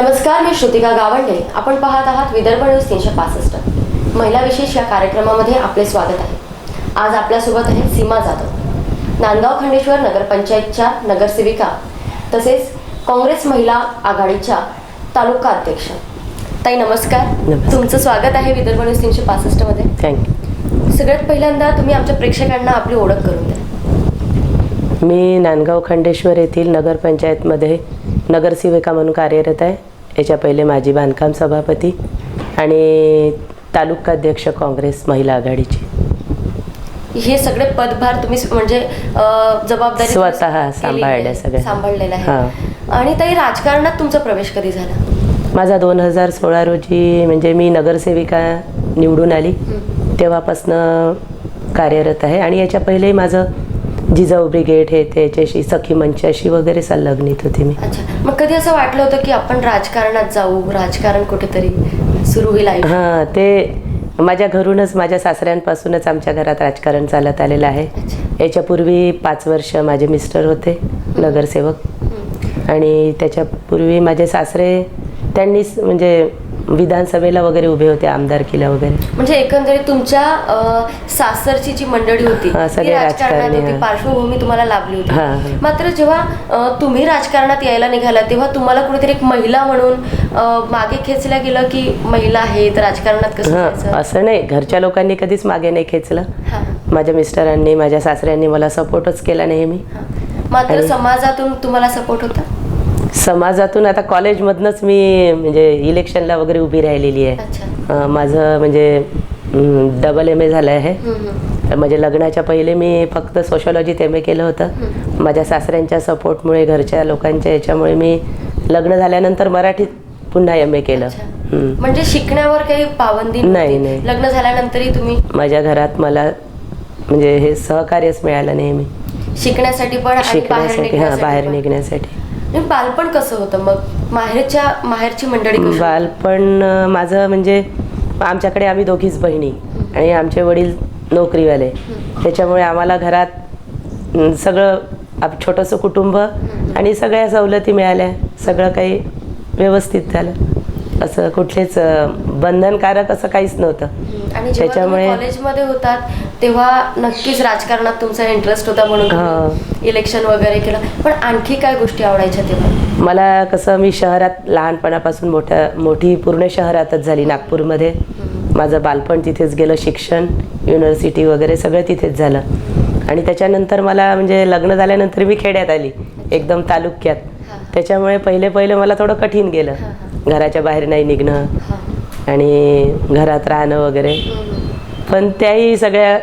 नमस्कार मी श्रुतिका गावंडे. आपण पाहत आहात विदर्भ न्यूज तीनशे पासष्ट. महिला विशेष या कार्यक्रमामध्ये आपले स्वागत आहे. आज आपल्यासोबत आहे सीमा जाधव. नांदगाव खंडेश्वर नगरपंचायतच्या नगरसेविका तसेच काँग्रेस महिला आघाडीच्या तालुका अध्यक्ष. ताई नमस्कार. तुमचं स्वागत आहे विदर्भ न्यूज तीनशे पासष्टमध्ये थँक्यू सगळ्यात पहिल्यांदा तुम्ही आमच्या प्रेक्षकांना आपली ओळख करून द्या. मी नांदगाव खंडेश्वर येथील नगरपंचायतमध्ये नगरसेविका म्हणून कार्यरत आहे. याच्या पहिले माझी बांधकाम सभापती आणि तालुकाध्यक्ष काँग्रेस महिला आघाडीची. हे सगळे पदभार तुम्ही म्हणजे जबाबदारी स्वतः सांभाळल्या सगळ्या. सांभाळलेला आहे. आणि ताई राजकारणात तुमचा प्रवेश कधी झाला? माझा दोन हजार सोळा रोजी म्हणजे मी नगरसेविका निवडून आली. तेव्हापासनं कार्यरत आहे आणि याच्या पहिलेही माझं जिजाऊ ब्रिगेड हे ते याच्याशी सखी मंचाशी वगैरे संलग्नित होती मी. अच्छा. मग कधी असं वाटलं होतं की आपण राजकारणात जाऊ? राजकारण कुठेतरी सुरू होईल आयुष्यात? हां ते माझ्या घरूनच माझ्या सासऱ्यांपासूनच आमच्या घरात राजकारण चालत आलेलं आहे. अच्छा. याच्यापूर्वी पाच वर्ष माझे मिस्टर होते नगरसेवक. हम्म. आणि त्याच्यापूर्वी माझे सासरे त्यांनीच म्हणजे विधानसभेला वगैरे उभे होते आमदारकीला वगैरे म्हणजे एकंदरीत तुमच्या सासरची जी मंडळी होती ती सगळे राजकारणात राजकारणी, होती. पार्श्वभूमी तुम्हाला लाभली होती. मात्र जेव्हा तुम्ही राजकारणात यायला निघाला तेव्हा तुम्हाला कुठेतरी एक महिला म्हणून मागे खेचलं गेलं की महिला आहेत राजकारणात कसं? असं नाही घरच्या लोकांनी कधीच मागे नाही खेचलं माझ्या मिस्टरांनी माझ्या सासऱ्यांनी मला सपोर्टच केला नेहमी. मात्र समाजातून तुम्हाला सपोर्ट होता समाजातून आता कॉलेजमधनंच मी म्हणजे इलेक्शनला वगैरे उभी राहिलेली आहे माझं म्हणजे डबल एम ए झालं आहे. म्हणजे लग्नाच्या पहिले मी फक्त सोशॉलॉजीत एम ए केलं होतं माझ्या सासऱ्यांच्या सपोर्टमुळे घरच्या लोकांच्या याच्यामुळे मी लग्न झाल्यानंतर मराठीत पुन्हा एम ए केलं. म्हणजे शिकण्यावर काही पाबंदी नाही? नाही. लग्न झाल्यानंतरही तुम्ही माझ्या घरात मला म्हणजे हे सहकार्यच मिळालं नेहमी शिकण्यासाठी पण आणि बाहेर शिकण्यासाठी हां बाहेर पण. निघण्यासाठी आणि बालपण कसं होतं मग माहेरच्या माहेरची मंडळी कशी? बालपण अं, माझं म्हणजे आमच्याकडे आम्ही दोघीच बहिणी आणि आमचे वडील नोकरीवाले त्याच्यामुळे आम्हाला घरात अं, सगळं आप छोटंसं कुटुंब आणि सगळ्या सवलती मिळाल्या सगळं काही व्यवस्थित झालं असं कुठलेच अं, बंधनकारक असं काहीच नव्हतं हम्म. आणि जेव्हा तुम्ही त्याच्यामुळे- कॉलेजमध्ये होतात तेव्हा नक्कीच राजकारणात तुमचा इंटरेस्ट होता म्हणून इलेक्शन वगैरे केलं. पण आणखी काय गोष्टी आवडायच्या तेव्हा? मला कसं मी शहरात लहानपणापासून मोठ्या मोठी पूर्ण शहरातच झाली नागपूरमध्ये. माझं बालपण तिथेच गेलं शिक्षण युनिव्हर्सिटी वगैरे सगळं तिथेच झालं. आणि त्याच्यानंतर मला म्हणजे लग्न झाल्यानंतर मी खेड्यात आली एकदम तालुक्यात. त्याच्यामुळे पहिले पहिले मला थोडं कठीण गेलं. घराच्या बाहेर नाही निघणं. आणि घरात राहणं वगैरे. पण त्याही सगळ्या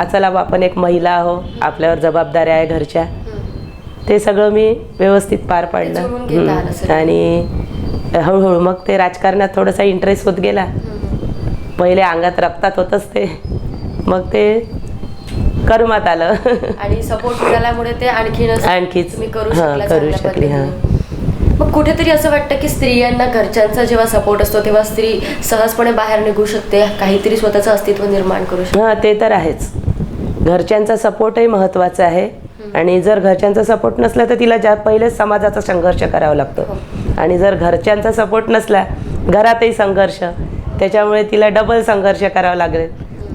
आ, चला बा, आपण एक महिला आहो आपल्यावर जबाबदाऱ्या आहे घरच्या. ते सगळं मी व्यवस्थित पार पाडलं. आणि हळूहळू मग ते राजकारणात थोडासा इंटरेस्ट होत गेला. पहिले अंगात रक्तात होतच ते मग ते कर्मात आलं आणि सपोर्ट मिळाल्यामुळे ते आणखीनच आणखीच करू हां शकला करू चांगल्या शकली हां. मग कुठेतरी असं वाटतं की स्त्रियांना घरच्यांचा जेव्हा सपोर्ट असतो तेव्हा स्त्री सहजपणे बाहेर निघू शकते काहीतरी स्वतःचं अस्तित्व निर्माण करू शकते. हां ते तर आहेच. घरच्यांचा सपोर्टही महत्त्वाचा आहे. आणि जर घरच्यांचा सपोर्ट नसला तर तिला ज्या पहिलेच समाजाचा संघर्ष करावा लागतो. हो. आणि जर घरच्यांचा सपोर्ट नसला घरातही संघर्ष त्याच्यामुळे तिला डबल संघर्ष करावा लागेल.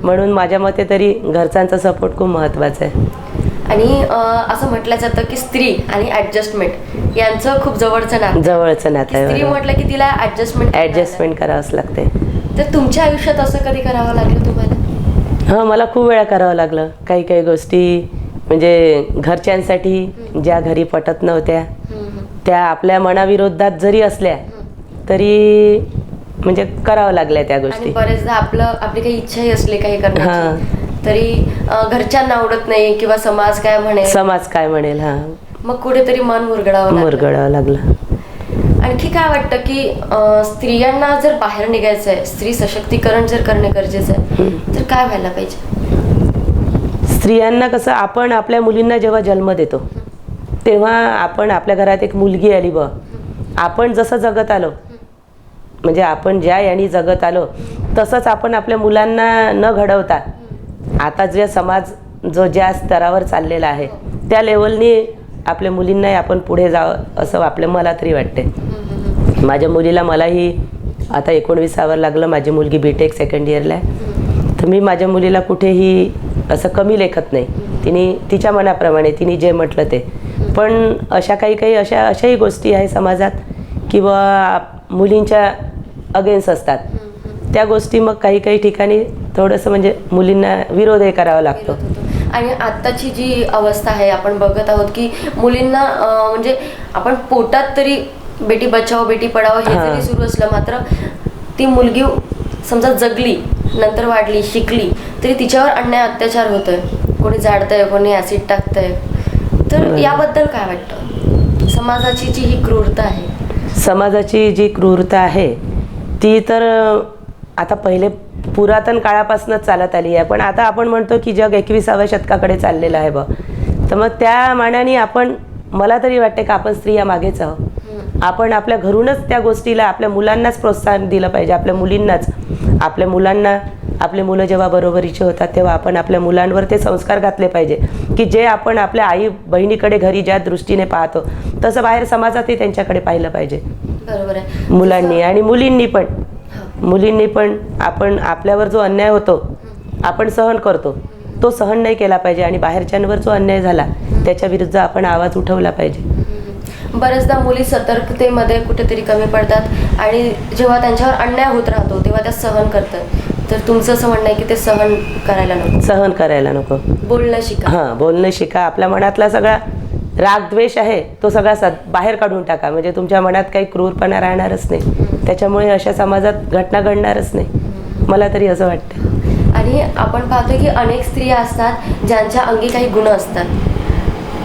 म्हणून माझ्या मते तरी घरच्यांचा सपोर्ट खूप महत्त्वाचा आहे. आणि असं म्हटलं जातं की स्त्री आणि ऍडजस्टमेंट यांचं खूप जवळचं नातं. जवळचं नातं स्त्री म्हटलं की तिला ऍडजस्टमेंट ॲडजस्टमेंट करावंच लागते तर तुमच्या आयुष्यात असं कधी करावं लागलं तुम्हाला? हां मला खूप वेळा करावं लागलं. काही काही गोष्टी म्हणजे घरच्यांसाठी ज्या घरी पटत नव्हत्या त्या आपल्या मनाविरोधात जरी असल्या तरी म्हणजे करावं लागल्या त्या आणि गोष्टी. बरेचदा आपलं आपली काही इच्छाही असली काही करण्याची? हां. तरी घरच्यांना आवडत नाही किंवा समाज काय म्हणे समाज काय म्हणेल हा. मग कुठेतरी मन मुरगळावं लागलं. मुरगळावं लागलं. आणखी काय वाटतं की स्त्रियांना जर बाहेर निघायचं आहे स्त्री सशक्तीकरण जर करणे गरजेचं आहे तर काय व्हायला पाहिजे? स्त्रियांना कसं आपण आपल्या मुलींना जेव्हा जन्म देतो तेव्हा आपण आपल्या घरात एक मुलगी आली बा. आपण जसं जगत आलो म्हणजे आपण ज्या याने जगत आलो तसंच आपण आपल्या मुलांना न घडवता आता जे समाज जो ज्या स्तरावर चाललेला आहे त्या लेवलनी आपल्या मुलींनाही आपण पुढे जावं असं आपल्या मला तरी वाटते माझ्या मुलीला मलाही आता एकोणवीसावर लागलं माझी मुलगी बी टेक सेकंड इयरला आहे. तर मी माझ्या मुलीला कुठेही असं कमी लेखत नाही. तिने तिच्या मनाप्रमाणे तिने जे म्हटलं ते. पण अशा काही काही अशा अशाही गोष्टी आहे समाजात किंवा मुलींच्या अगेन्स्ट असतात. त्या गोष्टी मग काही काही ठिकाणी थोडंसं म्हणजे मुलींना विरोधही करावा लागतो. आणि आत्ताची जी अवस्था आहे आपण बघत आहोत की मुलींना म्हणजे आपण पोटात तरी बेटी बचाओ बेटी पढाओ हे. जरी सुरू असलं मात्र ती मुलगी समजा जगली नंतर वाढली शिकली तरी तिच्यावर अन्याय अत्याचार होतोय कोणी जाडतंय कोणी ऍसिड टाकतंय तर. याबद्दल काय वाटतं समाजाची जी ही क्रूरता आहे समाजाची जी क्रूरता आहे ती तर आता पहिले पुरातन काळापासूनच चालत आली आहे. पण आता आपण म्हणतो की जग एकविसाव्या शतकाकडे चाललेलं आहे बा तर मग त्या मानाने आपण मला तरी वाटते का आपण स्त्रिया मागेच आहोत. आपण आपल्या घरूनच त्या गोष्टीला आपल्या मुलांनाच प्रोत्साहन दिलं पाहिजे आपल्या मुलींनाच. आपल्या मुलांना आपले मुलं जेव्हा बरोबरीचे होतात तेव्हा आपण आपल्या मुलांवर ते संस्कार घातले पाहिजे. की जे आपण आपल्या आई बहिणीकडे घरी ज्या दृष्टीने पाहतो तसं बाहेर समाजातही त्यांच्याकडे पाहिलं पाहिजे. बरोबर आहे. मुलांनी आणि मुलींनी पण. मुलींनी पण आपण आपल्यावर जो अन्याय होतो आपण सहन करतो तो सहन नाही केला पाहिजे आणि बाहेरच्यांवर जो अन्याय झाला त्याच्या विरुद्ध आपण आवाज उठवला पाहिजे. बऱ्याचदा मुली सतर्कतेमध्ये कुठेतरी कमी पडतात आणि जेव्हा त्यांच्यावर अन्याय होत राहतो तेव्हा त्या सहन करतात. तर तुमचं असं म्हणणं आहे की ते सहन करायला नको. सहन करायला नको. बोलणं शिका. हां बोलणं शिका. आपल्या मनातला सगळा राग द्वेष आहे तो सगळा बाहेर काढून टाका. म्हणजे तुमच्या मनात काही क्रूरपणा राहणारच नाही. त्याच्यामुळे अशा समाजात घटना घडणारच नाही. मला तरी असं वाटतं. आणि आपण पाहतो की अनेक स्त्रिया असतात ज्यांच्या अंगी काही गुण असतात.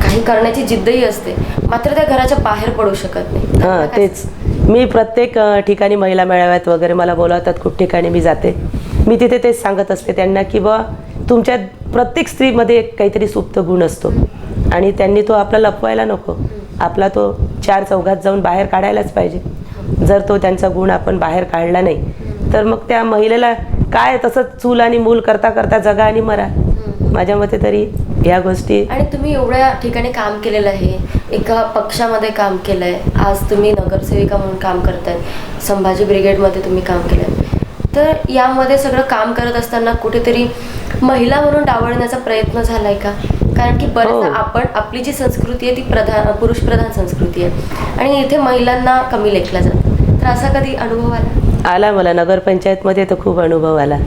काही करण्याची जिद्दही असते. मात्र त्या घराच्या बाहेर पडू शकत नाही. हां तेच. मी प्रत्येक ठिकाणी महिला मेळाव्यात वगैरे मला बोलावतात खूप ठिकाणी मी जाते. मी तिथे तेच सांगत असते त्यांना की बा तुमच्या प्रत्येक स्त्रीमध्ये एक काहीतरी सुप्त गुण असतो. आणि त्यांनी तो आपला लपवायला नको. आपला तो चार चौघात जाऊन बाहेर काढायलाच पाहिजे. जर तो त्यांचा गुण आपण बाहेर काढला नाही तर मग त्या महिलेला काय तसंच चूल आणि मूल करता करता जगा आणि मरा. माझ्या मते तरी ह्या गोष्टी आणि तुम्ही एवढ्या ठिकाणी काम केलेलं आहे एका पक्षामध्ये काम केलंय आज तुम्ही नगरसेविका म्हणून काम करताय संभाजी ब्रिगेडमध्ये तुम्ही काम केलंय. तर यामध्ये सगळं काम करत असताना कुठेतरी महिला म्हणून डावळण्याचा प्रयत्न झालाय का? कारण की बरेचदा हो. आपण आपली जी संस्कृती आहे ती प्रधान पुरुष प्रधान संस्कृती आहे. आणि इथे महिलांना कमी लेखलं जातं. तर असा कधी अनुभव आला? आला मला. नगरपंचायतमध्ये तर खूप अनुभव आला.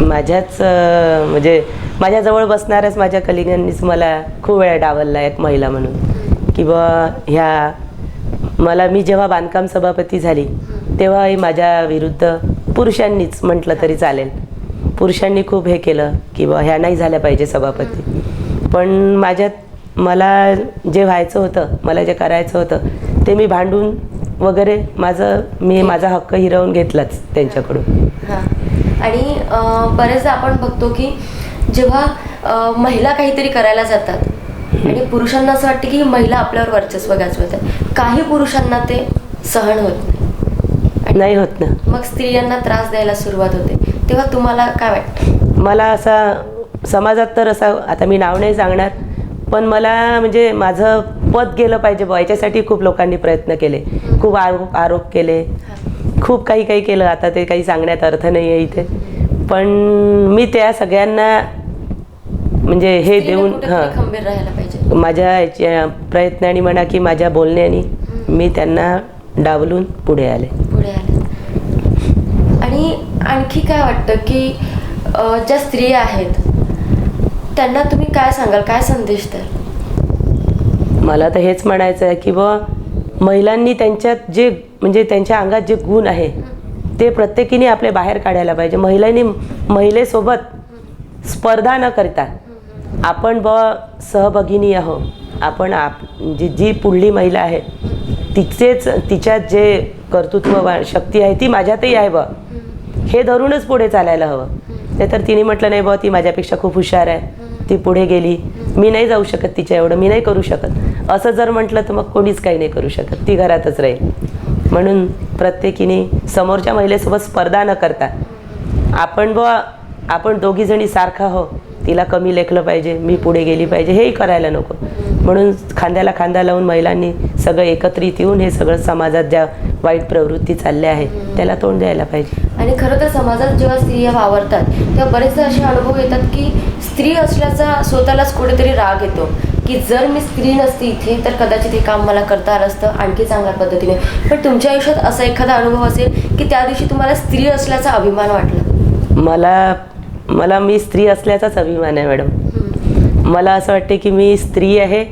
माझ्याच म्हणजे माझ्याजवळ बसणाऱ्याच माझ्या कलिगांनीच मला खूप वेळा डावलला एक महिला म्हणून. की बा ह्या मला मी जेव्हा बांधकाम सभापती झाली तेव्हाही माझ्या विरुद्ध पुरुषांनीच म्हटलं तरी चालेल. पुरुषांनी खूप हे केलं की बा ह्या नाही झाल्या पाहिजे सभापती. पण माझ्यात मला जे व्हायचं होतं मला जे करायचं होतं ते मी भांडून वगैरे माझं मी माझा हक्क हिरवून घेतलाच त्यांच्याकडून. हां. आणि बरेचदा आपण बघतो की जेव्हा महिला काहीतरी करायला जातात आणि पुरुषांना असं वाटतं की महिला आपल्यावर वर्चस्व गाजवत आहे काही पुरुषांना ते सहन होत नाही होत ना. मग स्त्रियांना त्रास द्यायला सुरुवात होते. तेव्हा तुम्हाला काय वाटतं? मला असा समाजात तर असा आता मी नाव नाही सांगणार. पण मला म्हणजे माझं पद गेलं पाहिजे बुवा. याच्यासाठी खूप लोकांनी प्रयत्न केले. खूप आरोप आरोप केले. खूप काही काही केलं. आता ते काही सांगण्यात अर्थ नाही आहे इथे. पण मी त्या सगळ्यांना म्हणजे हे देऊन हां. खंबीर राहायला पाहिजे. माझ्या याच्या प्रयत्नाने म्हणा की माझ्या बोलण्याने मी त्यांना डावलून पुढे आले. पुढे आले. आणि आणखी काय वाटतं की ज्या स्त्रिया आहेत त्यांना तुम्ही काय सांगाल? काय संदेश द्याल? मला तर हेच म्हणायचं आहे की बा महिलांनी त्यांच्यात जे म्हणजे त्यांच्या अंगात जे गुण आहे ते प्रत्येकीने आपले बाहेर काढायला पाहिजे. महिलांनी महिलेसोबत स्पर्धा न करता आपण ब सहभगिनी आहो आपण आप जी जी पुढली महिला आहे तिचेच तिच्यात जे कर्तृत्व वा- शक्ती आहे ती माझ्यातही आहे ब हे धरूनच पुढे चालायला हवं. नाही तर तिने म्हटलं नाही बा ती माझ्यापेक्षा खूप हुशार आहे. ती पुढे गेली. मी नाही जाऊ शकत तिच्या एवढं मी नाही करू शकत. असं जर म्हटलं तर मग कोणीच काही नाही करू शकत. ती घरातच राहील. म्हणून प्रत्येकीने समोरच्या महिलेसोबत स्पर्धा न करता आपण बुवा आपण दोघीजणी सारखा हो तिला कमी लेखलं पाहिजे मी पुढे गेली पाहिजे हेही करायला नको. म्हणून खांद्याला खांदा लावून महिलांनी सगळं एकत्रित येऊन हे सगळं समाजात ज्या वाईट प्रवृत्ती चालल्या आहेत त्याला तोंड द्यायला पाहिजे. आणि खरं तर समाजात जेव्हा स्त्रिया वावरतात तेव्हा बरेचसे असे अनुभव येतात की स्त्री असल्याचा स्वतःलाच कुठेतरी राग येतो की जर मी स्त्री नसती इथे तर कदाचित हे काम मला करता आलं असतं आणखी चांगल्या पद्धतीने. पण तुमच्या आयुष्यात असा एखादा अनुभव असेल की त्या दिवशी तुम्हाला स्त्री असल्याचा अभिमान वाटला? मला मला मी स्त्री असल्याचाच अभिमान आहे मॅडम. मला असं वाटते की मी स्त्री आहे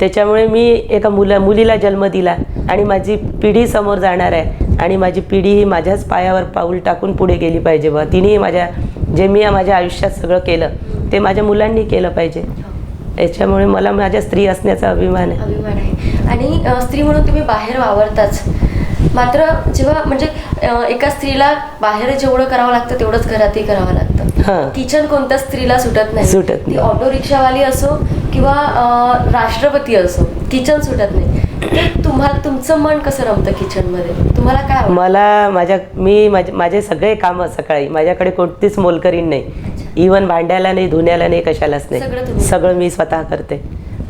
त्याच्यामुळे मी एका मुला मुलीला जन्म दिला आणि माझी पिढी समोर जाणार आहे आणि माझी पिढी ही माझ्याच पायावर पाऊल टाकून पुढे गेली पाहिजे बा तिनेही माझ्या जे मी माझ्या आयुष्यात सगळं केलं ते माझ्या मुलांनी केलं पाहिजे. याच्यामुळे मला माझ्या स्त्री असण्याचा अभिमान आहे. अभिमान आहे. आणि स्त्री म्हणून तुम्ही बाहेर वावरताच. मात्र जेव्हा म्हणजे एका स्त्रीला बाहेर जेवढं करावं लागतं तेवढंच घरातही करावं लागतं. किचन कोणत्या स्त्रीला सुटत नाही. सुटत नाही. ऑटो रिक्षावाली असो किंवा राष्ट्रपती असो किचन सुटत नाही. तुम्हाला तुमचं मन कसं रमतं किचनमध्ये? तुम्हाला काय? मला माझ्या मी माझे माझे सगळे कामं सकाळी माझ्याकडे कोणतीच मोलकरीण नाही. इवन भांड्याला नाही धुण्याला नाही कशालाच नाही. सगळं मी स्वतः करते.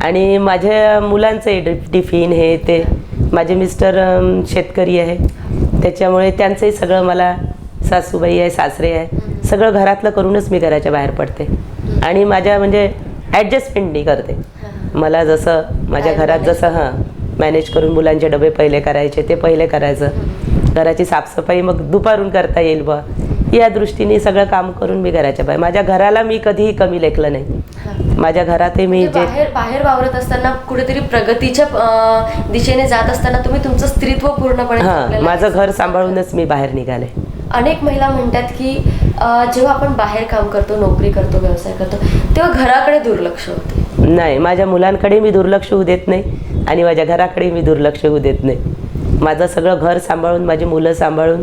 आणि माझ्या मुलांचे टिफिन हे ते माझे मिस्टर शेतकरी आहे. त्याच्यामुळे त्यांचंही सगळं मला सासूबाई आहे सासरे आहे. सगळं घरातलं करूनच मी घराच्या बाहेर पडते. आणि माझ्या म्हणजे ॲडजस्टमेंटनी करते. मला जसं माझ्या घरात जसं हां मॅनेज करून मुलांचे डबे पहिले करायचे ते पहिले करायचं. घराची साफसफाई मग दुपारून करता येईल बा या दृष्टीने सगळं काम करून मी घराच्या बाहेर माझ्या घराला मी कधीही कमी लेखलं नाही. माझ्या घरातही मी म्हणजे जे बाहेर बाहेर वावरत असताना कुठेतरी प्रगतीच्या दिशेने जात असताना तुम्ही तुमचं स्त्रीत्व पूर्णपणे हां माझं. घर सांभाळूनच मी बाहेर निघाले अनेक महिला म्हणतात की जेव्हा आपण बाहेर काम करतो नोकरी करतो व्यवसाय करतो तेव्हा घराकडे दुर्लक्ष होते नाही माझ्या मुलांकडे मी दुर्लक्ष होऊ देत नाही आणि माझ्या घराकडे मी दुर्लक्ष होऊ देत नाही माझं सगळं घर सांभाळून माझी मुलं सांभाळून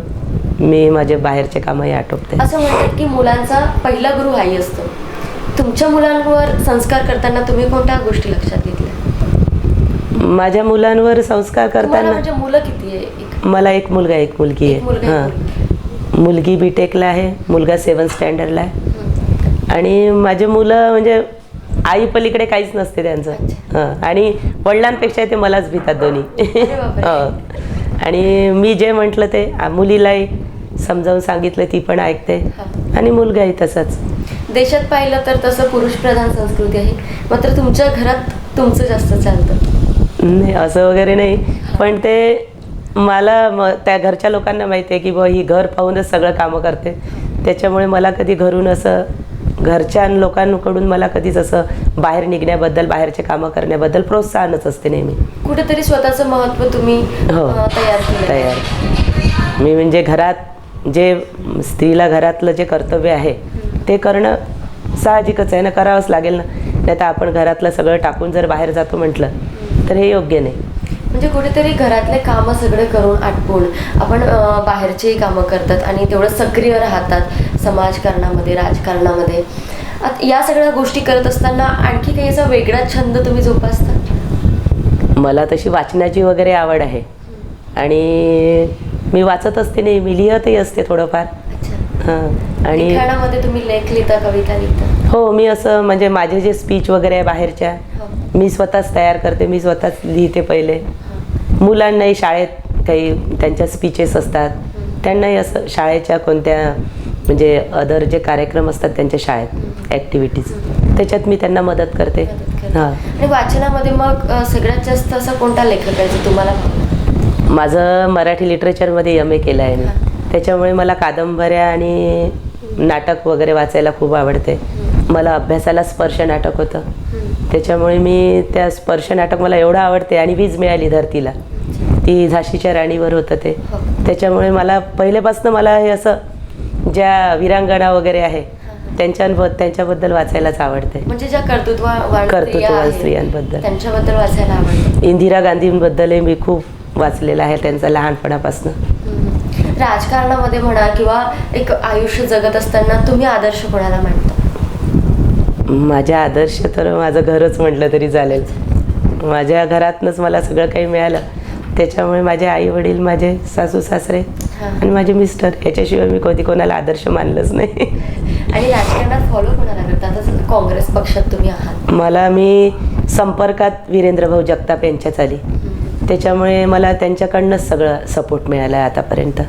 मी माझे बाहेरचे कामही आटोपते. असं म्हणतात की मुलांचा पहिला गुरु आई असतो. तुमच्या मुलांवर संस्कार करताना तुम्ही कोणत्या गोष्टी लक्षात घेतल्या? माझ्या मुलांवर संस्कार करताना म्हणजे मुलं किती आहे? एक मला एक मुलगा एक मुलगी आहे. हां. मुलगी. बी टेकला आहे मुलगा सेवन स्टँडर्डला आहे. आणि माझे मुलं म्हणजे आई पलीकडे काहीच नसते त्यांचं. हां. आणि वडिलांपेक्षा ते मलाच भितात दोन्ही. आणि मी जे म्हटलं ते मुलीलाही समजावून सांगितलं ती पण ऐकते. आणि मुलगाही तसाच. देशात पाहिलं तर तसं पुरुषप्रधान संस्कृती आहे. मात्र तुमच्या घरात तुमचं जास्त चालतं. नाही असं वगैरे नाही. पण ते मला म त्या घरच्या लोकांना माहिती आहे की बुवा ही घर पाहूनच सगळं कामं करते. त्याच्यामुळे मला कधी घरून असं घरच्या लोकांकडून मला कधीच असं बाहेर निघण्याबद्दल बाहेरचे कामं करण्याबद्दल प्रोत्साहनच असते नेहमी. कुठेतरी स्वतःचं महत्त्व तुम्ही हो. तयार केलं तयार. मी म्हणजे घरात जे स्त्रीला घरातलं जे कर्तव्य आहे ते करणं साहजिकच आहे. ना करावंच लागेल ना. नाही तर आपण घरातलं सगळं टाकून जर बाहेर जातो म्हटलं तर हे योग्य नाही. म्हणजे कुठेतरी घरातले कामं सगळे करून आटपून आपण बाहेरचेही कामं करतात आणि तेवढं सक्रिय राहतात समाजकारणामध्ये राजकारणामध्ये. या सगळ्या गोष्टी करत असताना आणखी काही असा वेगळा छंद तुम्ही जोपासता? मला तशी वाचनाची वगैरे आवड आहे. आणि मी वाचत असते नाही मी लिहतही असते थोडंफार अच्छा हां आणि लिखाणामध्ये तुम्ही लेख लिहिता कविता लिहिता हो मी असं म्हणजे माझे जे स्पीच वगैरे आहे बाहेरच्या हो. मी स्वतःच तयार करते मी स्वतःच लिहिते पहिले. मुलांनाही शाळेत काही त्यांच्या स्पीचेस असतात त्यांनाही असं शाळेच्या कोणत्या म्हणजे अदर जे कार्यक्रम असतात त्यांच्या शाळेत ॲक्टिव्हिटीज त्याच्यात मी त्यांना मदत करते. हां आणि वाचनामध्ये मग सगळ्यात जास्त असा कोणता लेखक आहे जो तुम्हाला? माझं मराठी लिटरेचरमध्ये एम ए केलं आहे मी. त्याच्यामुळे मला कादंबऱ्या आणि नाटक वगैरे वाचायला खूप आवडते मला अभ्यासाला स्पर्श नाटक होतं. त्याच्यामुळे मी त्या स्पर्श नाटक मला एवढं आवडते आणि वीज मिळाली धरतीला ती झाशीच्या राणीवर होतं ते. त्याच्यामुळे मला पहिल्यापासून मला हे असं ज्या वीरांगणा वगैरे आहे त्यांच्याबद्दल त्यांच्याबद्दल वाचायलाच आवडते म्हणजे ज्या कर्तृत्ववान आहेत, स्त्रियांबद्दल. त्यांच्याबद्दल वाचायला आवडतं इंदिरा गांधींबद्दलही मी खूप वाचलेलं आहे त्यांचं लहानपणापासून. राजकारणामध्ये म्हणा किंवा एक आयुष्य जगत असताना तुम्ही आदर्श कोणाला मानता? माझ्या आदर्श तर माझं घरच म्हटलं तरी चालेल. माझ्या घरातनंच मला सगळं काही मिळालं. त्याच्यामुळे माझे आई वडील माझे सासू सासरे. आणि माझे मिस्टर याच्याशिवाय मी कधी कोणाला आदर्श मानलंच नाही. आणि राजकारणात फॉलो कोणाला करता? काँग्रेस पक्षात तुम्ही आहात. मला मी संपर्कात वीरेंद्र भाऊ जगताप यांच्याच आली. त्याच्यामुळे मला त्यांच्याकडनंच सगळं सपोर्ट मिळाला आहे आतापर्यंत.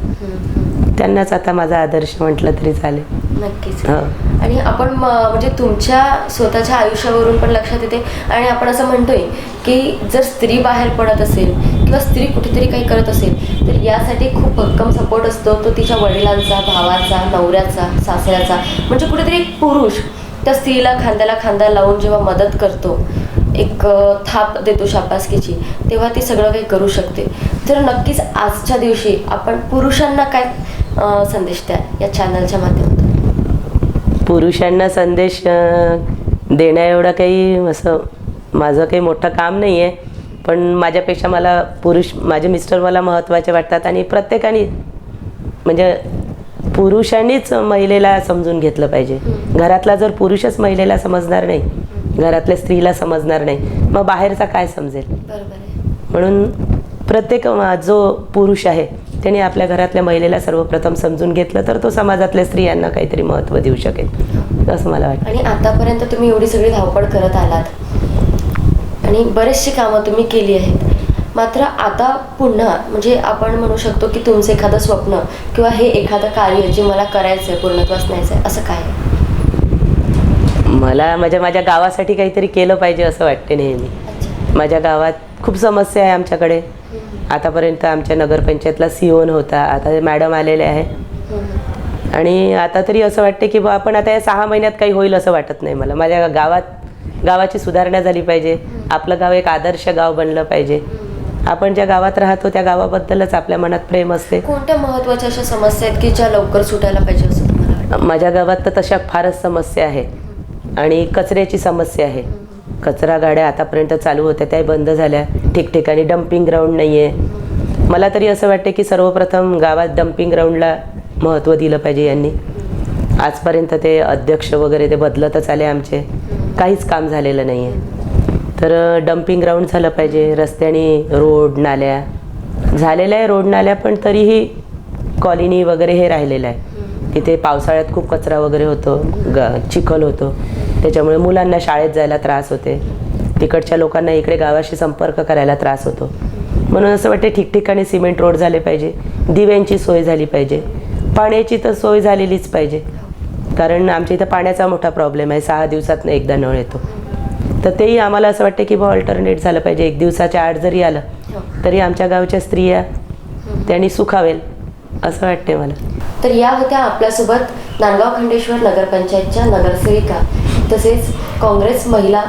त्यांनाच आता माझा आदर्श म्हटलं तरी चालेल. नक्कीच. आणि आपण म्हणजे तुमच्या स्वतःच्या आयुष्यावरून पण लक्षात येते. आणि आपण असं म्हणतोय की जर स्त्री बाहेर पडत असेल किंवा स्त्री कुठेतरी काही करत असेल तर यासाठी खूप भक्कम सपोर्ट असतो तो तिच्या वडिलांचा भावाचा नवऱ्याचा सासऱ्याचा. म्हणजे कुठेतरी एक पुरुष त्या स्त्रीला खांद्याला खांदा लावून जेव्हा मदत करतो एक थाप देतो शाबासकीची तेव्हा ती सगळं काही करू शकते. तर नक्कीच आजच्या दिवशी आपण पुरुषांना काय संदेश द्या या चॅनलच्या माध्यमातून? पुरुषांना संदेश देण्या एवढं काही असं माझं काही मोठं काम नाही आहे पण माझ्यापेक्षा मला पुरुष माझे मिस्टर मला महत्त्वाचे वाटतात आणि प्रत्येकाने म्हणजे पुरुषांनीच महिलेला समजून घेतलं पाहिजे. घरातला जर पुरुषच महिलेला समजणार नाही घरातल्या स्त्रीला समजणार नाही. मग बाहेरचा काय समजेल? म्हणून प्रत्येक जो पुरुष आहे त्याने आपल्या घरातल्या महिलेला सर्वप्रथम समजून घेतलं तर तो समाजातल्या स्त्रियांना काहीतरी महत्त्व देऊ शकेल. असं मला वाटतं. आणि आतापर्यंत तुम्ही एवढी सगळी धावपळ करत आलात. आणि बरेचशी कामं तुम्ही केली आहेत. मात्र आता पुन्हा म्हणजे आपण म्हणू शकतो की तुमचं एखादं स्वप्न किंवा हे एखादं कार्य जे मला करायचं आहे पूर्णत्वास न्यायचं आहे असं काय? आहे? मला माझ्या माझ्या गावासाठी काहीतरी केलं पाहिजे असं वाटते नेहमी. माझ्या गावात खूप समस्या आहे आमच्याकडे. आतापर्यंत आमच्या नगरपंचायतला सिओन होता. आता मॅडम आलेले आहे. आणि आता तरी असं वाटते की बा आपण आता या सहा महिन्यात काही होईल असं वाटत नाही मला. माझ्या गावात गावाची सुधारणा झाली पाहिजे. आपलं गाव एक आदर्श गाव बनलं पाहिजे. आपण ज्या गावात राहतो त्या गावाबद्दलच आपल्या मनात प्रेम असते. कोणत्या महत्त्वाच्या अशा समस्या आहेत की ज्या लवकर सुटायला पाहिजे असं माझ्या गावात तर तशा फारच समस्या आहेत आणि कचऱ्याची समस्या आहे. कचरा गाड्या आतापर्यंत चालू होत्या त्या बंद झाल्या. ठिकठिकाणी डम्पिंग ग्राउंड नाही आहे मला तरी असं वाटते की सर्वप्रथम गावात डम्पिंग ग्राउंडला महत्त्व दिलं पाहिजे यांनी. आजपर्यंत ते अध्यक्ष वगैरे ते बदलतच आले आमचे. काहीच काम झालेलं नाही आहे तर डम्पिंग ग्राउंड झालं पाहिजे. रस्त्याने रोड नाल्या. झालेल्या आहे रोड नाल्या पण तरीही कॉलनी वगैरे हे राहिलेलं आहे. तिथे पावसाळ्यात खूप कचरा वगैरे होतो ग चिखल होतो. त्याच्यामुळे मुलांना शाळेत जायला त्रास होते. तिकडच्या लोकांना इकडे गावाशी संपर्क करायला त्रास होतो. म्हणून असं वाटते ठिकठिकाणी सिमेंट रोड झाले पाहिजे दिव्यांची सोय झाली पाहिजे. पाण्याची तर सोय झालेलीच पाहिजे. कारण आमच्या इथं पाण्याचा मोठा प्रॉब्लेम आहे. सहा दिवसात एकदा नळ येतो. तर तेही आम्हाला असं वाटतं की बा ऑल्टरनेट झालं पाहिजे. एक दिवसाच्या आड जरी आलं तरी आमच्या गावच्या स्त्रिया त्यांनी सुखावेल असं वाटते मला. तर या होत्या आपल्यासोबत नांदगाव खंडेश्वर नगरपंचायतच्या नगरसेविका तसेच काँग्रेस महिला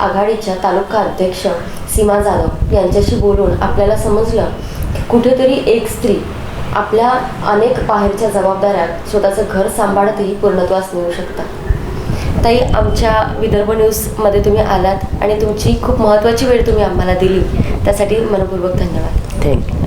आघाडीच्या तालुका अध्यक्ष सीमा जाधव यांच्याशी बोलून आपल्याला समजलं की कुठेतरी एक स्त्री आपल्या अनेक बाहेरच्या जबाबदाऱ्या स्वतःचं घर सांभाळतही पूर्णत्वास मिळू शकतात. ताई आमच्या विदर्भ न्यूजमध्ये तुम्ही आलात आणि तुमची खूप महत्त्वाची वेळ तुम्ही आम्हाला दिली. त्यासाठी मनपूर्वक धन्यवाद. थँक्यू